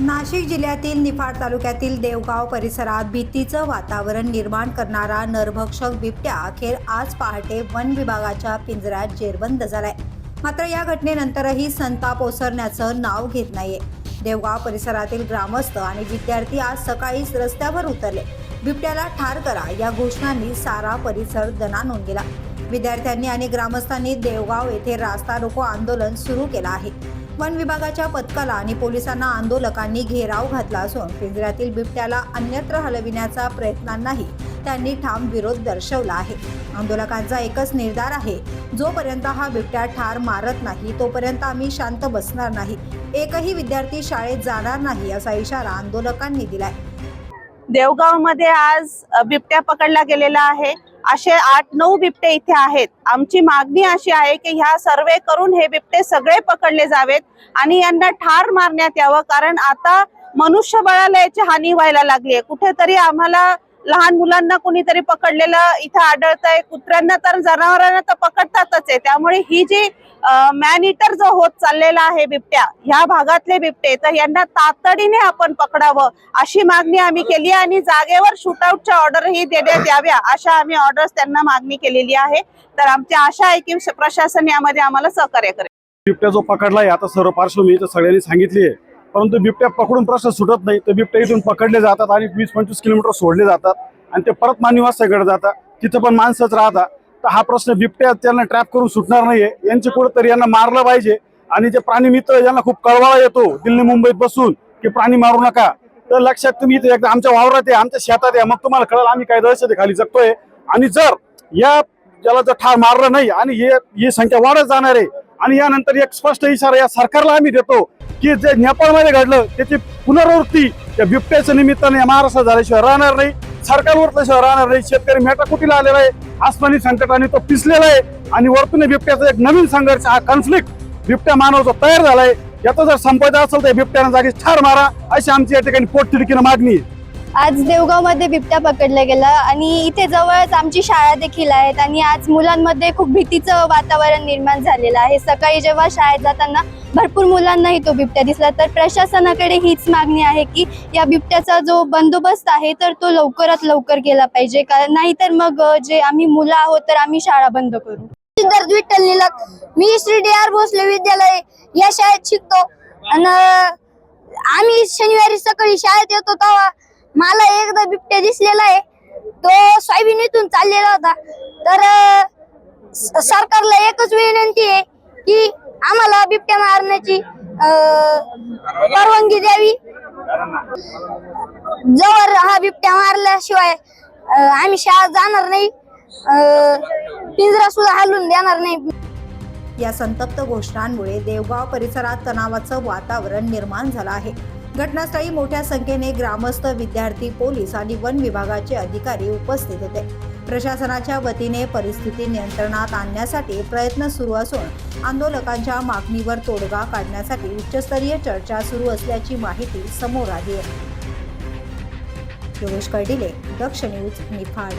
नाशिक जिल्ह्यातील निफाड तालुक्यातील देवगाव परिसरात भीतीचं वातावरण निर्माण करणारा नरभक्षक बिबट्या अखेर आज पहाटे वन विभागाच्या पिंजऱ्यात जेरबंद झालाय. मात्र या घटनेनंतरही संताप ओसरण्याचं नाव घेत नाहीये. देवगाव परिसरातील ग्रामस्थ आणि विद्यार्थी आज सकाळीच रस्त्यावर उतरले. बिबट्याला ठार करा या घोषणांनी सारा परिसर दणानून गेला. विद्यार्थ्यांनी आणि ग्रामस्थांनी देवगाव येथे रास्ता रोको आंदोलन सुरू केलं आहे. वन विभागाच्या पथकाला आणि पोलिसांना आंदोलकांनी घेराव घातला असून पिंजऱ्यातील बिबट्याला अन्यत्र हलविण्याचा प्रयत्नांनाही त्यांनी ठाम विरोध दर्शवला आहे. आंदोलकांचा एकच निर्धार आहे जोपर्यंत हा बिबट्या ठार मारत नाही तोपर्यंत आम्ही शांत बसणार नाही. एकही विद्यार्थी शाळेत जाणार नाही असा इशारा आंदोलकांनी दिलाय. देवगावमध्ये आज बिबट्या पकडला गेलेला आहे. असे आठ नऊ बिबटे इथे आहेत. आमची मागणी अशी आहे की ह्या सर्वे करून हे बिबटे सगळे पकडले जावेत आणि यांना ठार मारण्यात यावं कारण आता मनुष्यबळाला याची हानी व्हायला लागली आहे. कुठेतरी आम्हाला लहान मुलांना कुणीतरी पकडलेलं इथं आढळतंय कुत्र्यांना तर जनावरांना तर पकडतातच आहे. त्यामुळे ही जी मॅन इटर जो होत चाललेला आहे बिबट्या ह्या भागातले बिबटे तर यांना तातडीने आपण पकडावं अशी मागणी आम्ही केली आहे आणि जागेवर शूटआउटच्या ऑर्डरही देण्यात याव्या अशा आम्ही ऑर्डर्स त्यांना मागणी केलेली आहे. तर आमची आशा आहे की प्रशासन यामध्ये आम्हाला सहकार्य करेल. बिबट्या जो पकडलाय आता सर्व पार्श्वभूमी तर सगळ्यांनी सांगितली आहे. परंतु बिबट्या पकडून प्रश्न सुटत नाही. तर बिबट्या इथून पकडले जातात आणि वीस पंचवीस किलोमीटर सोडले जातात आणि ते परत मानवीवासाकडे जातात. तिथं पण माणसंच राहतात. तर हा प्रश्न बिबट्या त्यांना ट्रॅप करून सुटणार नाहीये. यांचे कुठेतरी यांना मारलं पाहिजे. आणि जे प्राणी मित्र यांना खूप कळवाळा येतो. दिल्ली मुंबईत बसून की प्राणी मारू नका. तर लक्षात तुम्ही इथे एकदा आमच्या वावरात या आमच्या शेतात या. मग तुम्हाला कळलं आम्ही काय दहशत खाली जगतोय. आणि जर या ज्याला जर ठार मारलं नाही आणि हे ही संख्या वाढत जाणार आहे आणि यानंतर एक स्पष्ट इशारा या सरकारला आम्ही देतो की जे नेपाळमध्ये घडलं त्याची पुनरावृत्ती त्या बिबट्याच्या निमित्ताने महाराष्ट्रात झाल्याशिवाय राहणार नाही. सरकारवर त्याशिवाय राहणार नाही. शेतकरी मेटाकुटीला आलेला आहे. आसमानी संकटाने तो पिसलेला आहे. आणि वरतून बिबट्याचा एक नवीन संघर्ष हा कॉन्फ्लिक्ट बिबट्या मानवाचा तयार झालाय. याचा जर संपदा असेल तर बिबट्यानं जागी ठार मारा. अशी आमची या ठिकाणी पोटतिडकीनं मागणी आहे. आज देवगावमध्ये बिबट्या पकडला गेला आणि इथे जवळच आमची शाळा देखील आहेत आणि आज मुलांमध्ये खूप भीतीचं वातावरण निर्माण झालेलं आहे. सकाळी जेव्हा शाळेत जाताना भरपूर मुलांनाही तो बिबट्या दिसला. तर प्रशासनाकडे हीच मागणी आहे की या बिबट्याचा जो बंदोबस्त आहे तर तो लवकरात लवकर केला पाहिजे. कारण नाहीतर मग जे आम्ही मुलं आहोत तर आम्ही शाळा बंद करू. सिद्धार्थ विठ्ठल निलक मी श्री डी आर भोसले विद्यालय या शाळेत शिकतो. आणि आम्ही शनिवारी सकाळी शाळेत येतो तेव्हा मला एकदा बिबट्या दिसलेला आहे. तो सोयाबीनीतून चाललेला होता. तर सरकारला एकच विनंती आहे की आम्हाला बिबट्या मारण्याची परवानगी द्यावी. जवळ हा बिबट्या मारल्याशिवाय आम्ही शाळा जाणार नाही. पिंजरा सुद्धा हलवून देणार नाही. या संतप्त घोषणांमुळे देवगाव परिसरात तणावाचं वातावरण निर्माण झालं आहे. घटनास्थळी मोठ्या संख्येने ग्रामस्थ विद्यार्थी पोलीस आणि वन विभागाचे अधिकारी उपस्थित होते. प्रशासनाच्या वतीने परिस्थिती नियंत्रणात आणण्यासाठी प्रयत्न सुरू असून आंदोलकांच्या मागणीवर तोडगा काढण्यासाठी उच्चस्तरीय चर्चा सुरू असल्याची माहिती समोर आली आहे. योगेश कर्डिले दक्ष न्यूज निफाड.